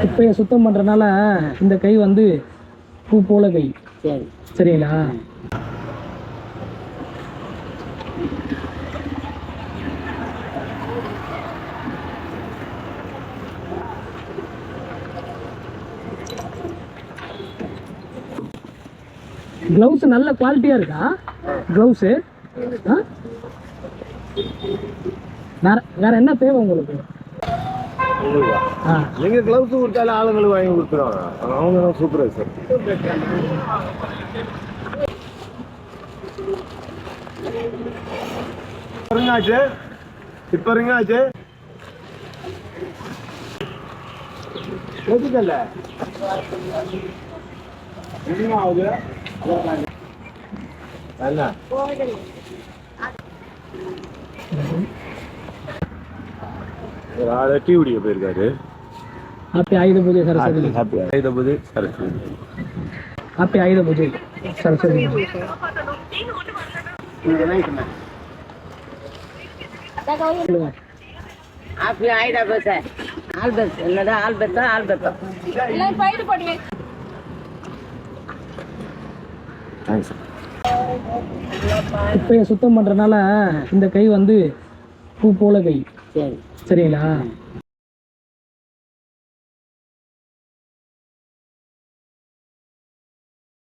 குப்பையை சுத்தம் பண்றதுனால இந்த கை வந்து பூ போல கை. சரி. சரிங்களா? க்ளவுஸ் நல்ல குவாலிட்டியா இருக்கா? க்ளவுஸு வேற வேற என்ன தேவை உங்களுக்கு? ஆ. நீங்க கிளவுஸ் கொடுத்தாலும் ஆளுங்களுக்கு வாங்கி கொடுத்துருவாங்க. அவங்க தான் சூப்பர் சார் இருங்காச்சு இப்ப இருங்காச்சு எதுக்கல்ல? என்ன ஆகுது? என்ன? ஒரு ஆளு டீ குடிக்க போயிருக்காரு ஹாப்பி ஆயுத பூஜை சரஸ்வதி ஹாப்பி ஐதபதி சரஸ்வதி ஹாப்பி ஆயுத பூஜை சரஸ்வதி ஹாப்பி ஆயிடா பஸ் ஆல் பஸ் என்னடா ஆல் பஸ்ஸா ஆல் பஸ்ஸா தேங்க்ஸ் குப்பையை சுத்தம் பண்றதுனால இந்த கை வந்து பூ போல கை சரி. சரிங்களா?